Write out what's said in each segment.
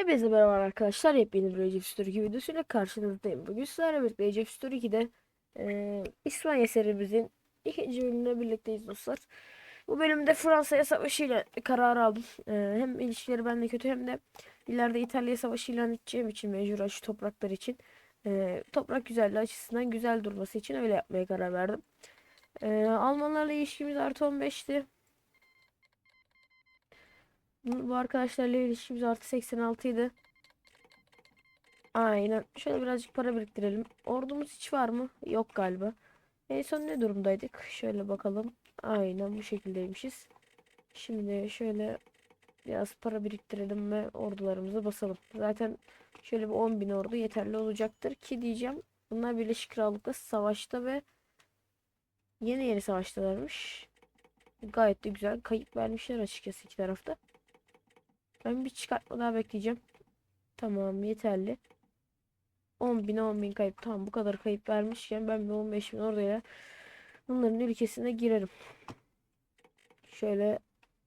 Hepinize merhaba arkadaşlar. Yepyeni bir of Story 2 videosuyla karşınızdayım. Bugün sizlerle birlikte of Story 2'de eee İspanya serimizin ikinci bölümüne birlikteyiz dostlar. Bu bölümde Fransa'ya savaşıyla karar aldım. Eee, hem ilişkileri bende kötü hem de ileride İtalya savaşı ilan için mecbur şu topraklar için. eee, toprak güzelliği açısından güzel durması için öyle yapmaya karar verdim. Eee, Almanlarla ilişkimiz artı 15'ti. Bu arkadaşlarla ilişkimiz artı 86 idi. Aynen. Şöyle birazcık para biriktirelim. Ordumuz hiç var mı? Yok galiba. En son ne durumdaydık? Şöyle bakalım. Aynen bu şekildeymişiz. Şimdi şöyle biraz para biriktirelim ve ordularımızı basalım. Zaten şöyle bir 10 bin ordu yeterli olacaktır ki diyeceğim. Bunlar Birleşik Krallık'ta savaşta ve yeni yeni savaştalarmış. Gayet de güzel. Kayıp vermişler açıkçası iki tarafta. Ben bir çıkartma daha bekleyeceğim. Tamam yeterli. 10 bin 10 bin kayıp. Tamam bu kadar kayıp vermişken ben bir 15 bin oraya bunların ülkesine girerim. Şöyle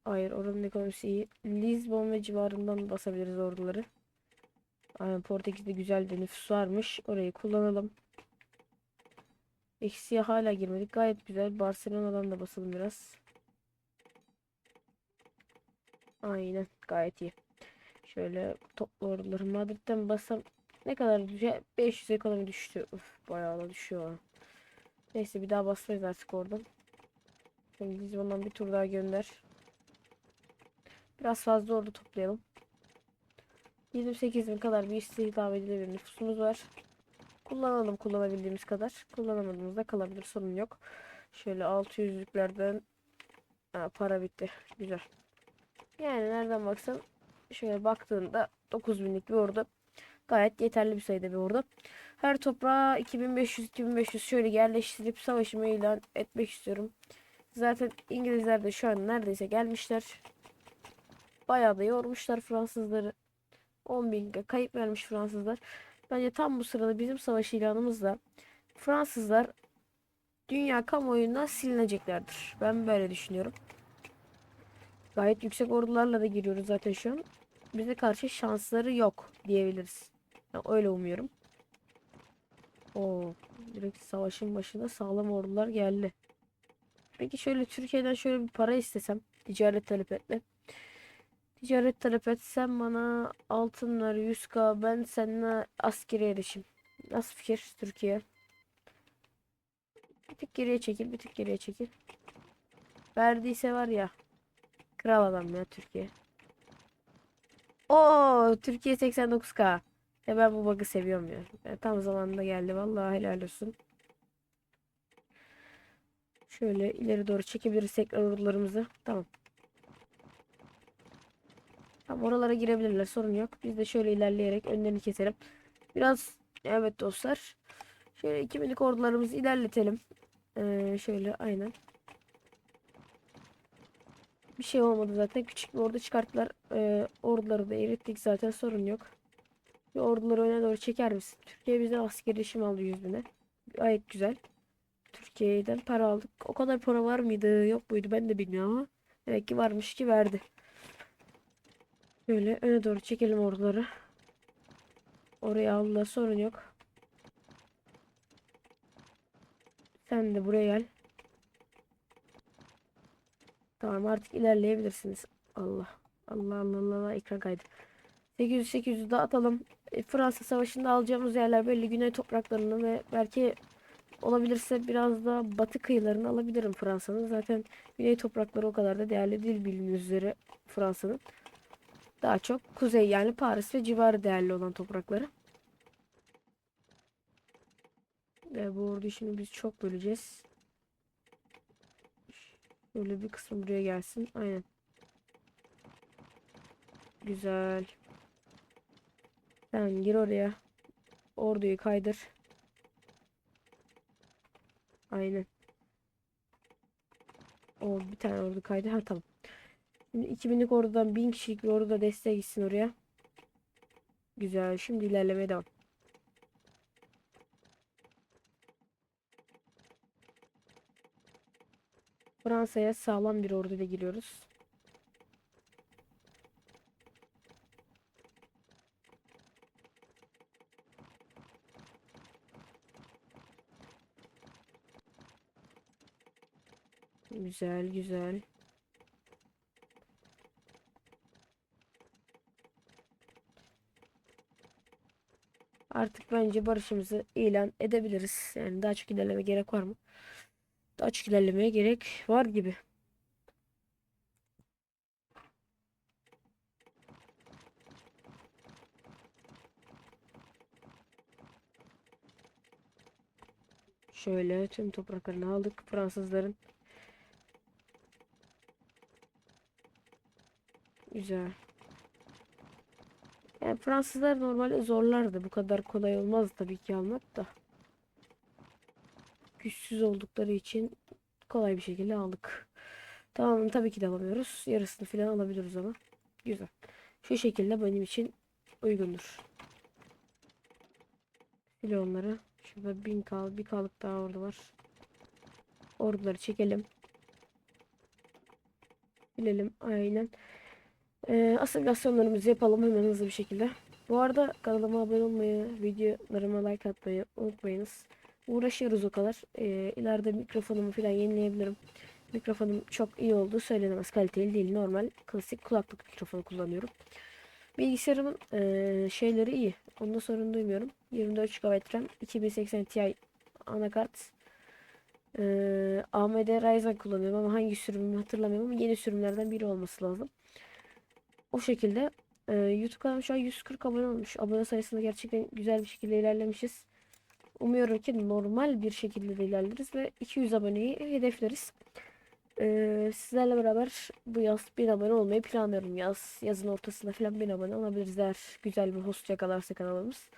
hayır oranın ekonomisi iyi. Lisbon ve civarından basabiliriz orduları. Aynen Portekiz'de güzel bir nüfus varmış. Orayı kullanalım. Eksiye hala girmedik. Gayet güzel. Barcelona'dan da basalım biraz. Aynen gayet iyi. Şöyle toplu orduları Madrid'den basam ne kadar düşüyor? 500 ekonomi düştü. Uf, bayağı da düşüyor. Neyse bir daha basmayız artık oradan. Şimdi Lizbon'dan bir tur daha gönder. Biraz fazla ordu toplayalım. 28 bin kadar bir istihdam edilebilir nüfusumuz var. Kullanalım kullanabildiğimiz kadar. Kullanamadığımızda kalabilir sorun yok. Şöyle 600'lüklerden ha, para bitti. Güzel. Yani nereden baksan şöyle baktığında 9000'lik bir ordu gayet yeterli bir sayıda bir ordu. Her toprağa 2500-2500 şöyle yerleştirip savaşımı ilan etmek istiyorum. Zaten İngilizler de şu an neredeyse gelmişler. Bayağı da yormuşlar Fransızları. 10.000 kayıp vermiş Fransızlar. Bence tam bu sırada bizim savaş ilanımızla Fransızlar dünya kamuoyundan silineceklerdir. Ben böyle düşünüyorum. Gayet yüksek ordularla da giriyoruz zaten şu an. Bize karşı şansları yok diyebiliriz. Ben öyle umuyorum. Oo, direkt savaşın başında sağlam ordular geldi. Peki şöyle Türkiye'den şöyle bir para istesem, ticaret talep etme. Ticaret talep etsem bana altınlar 100k ben seninle askeri erişim. Nasıl fikir Türkiye? Bir tık geriye çekil, bir tık geriye çekil. Verdiyse var ya Kral adam ya Türkiye. Oo Türkiye 89k. Ya ben bu bug'ı seviyorum ya. ya. Tam zamanında geldi vallahi helal olsun. Şöyle ileri doğru çekebiliriz tekrar ordularımızı. Tamam. Tamam oralara girebilirler sorun yok. Biz de şöyle ilerleyerek önlerini keselim. Biraz evet dostlar. Şöyle 2000'lik ordularımızı ilerletelim. Ee, şöyle aynen. Bir şey olmadı zaten. Küçük bir ordu çıkarttılar. Ee, orduları da erittik zaten sorun yok. Bir orduları öne doğru çeker misin? Türkiye bize asker işim aldı 100 bine. Gayet güzel. Türkiye'den para aldık. O kadar para var mıydı? Yok muydu? Ben de bilmiyorum ama. Demek ki varmış ki verdi. Böyle öne doğru çekelim orduları. Oraya aldılar sorun yok. Sen de buraya gel. Tamam artık ilerleyebilirsiniz. Allah. Allah Allah Allah, Allah ekran kaydı. 800 800 de atalım. E, Fransa Savaşı'nda alacağımız yerler belli güney topraklarını ve belki olabilirse biraz da batı kıyılarını alabilirim Fransa'nın. Zaten güney toprakları o kadar da değerli değil bildiğiniz üzere Fransa'nın. Daha çok kuzey yani Paris ve civarı değerli olan toprakları. Ve bu orduyu şimdi biz çok böleceğiz. Böyle bir kısmı buraya gelsin. Aynen. Güzel. Sen gir oraya. Orduyu kaydır. Aynen. O bir tane ordu kaydı. Ha tamam. Şimdi 2000'lik ordudan 1000 kişilik bir ordu da desteğe gitsin oraya. Güzel. Şimdi ilerlemeye devam. Fransa'ya sağlam bir orduyla giriyoruz. Güzel güzel. Artık bence barışımızı ilan edebiliriz. Yani daha çok ilerleme gerek var mı? Çok ilerlemeye gerek var gibi. Şöyle tüm topraklarını aldık Fransızların. Güzel. Yani Fransızlar normalde zorlardı. Bu kadar kolay olmaz tabii ki almak da. Güçsüz oldukları için kolay bir şekilde aldık. Tamam tabii ki de alamıyoruz. Yarısını falan alabiliriz ama. Güzel. Şu şekilde benim için uygundur. Filyonları. Şurada bin kal, bir kalık daha orada var. Orduları çekelim. Bilelim aynen. Ee, asimilasyonlarımızı yapalım hemen hızlı bir şekilde. Bu arada kanalıma abone olmayı, videolarıma like atmayı unutmayınız. Uğraşıyoruz o kadar. Ee, ileride mikrofonumu falan yenileyebilirim. Mikrofonum çok iyi olduğu söylenemez. Kaliteli değil. Normal klasik kulaklık mikrofonu kullanıyorum. Bilgisayarımın eee, şeyleri iyi. Onda sorun duymuyorum. 24 GB RAM, 2080 Ti anakart. Eee AMD Ryzen kullanıyorum ama hangi sürümümü hatırlamıyorum yeni sürümlerden biri olması lazım. O şekilde eee, YouTube kanalım şu an 140 abone olmuş. Abone sayısında gerçekten güzel bir şekilde ilerlemişiz. Umuyorum ki normal bir şekilde de ilerleriz ve 200 aboneyi hedefleriz. Ee, sizlerle beraber bu yaz 1000 abone olmayı planlıyorum. Yaz yazın ortasında falan 1000 abone olabiliriz eğer güzel bir host yakalarsa kanalımız.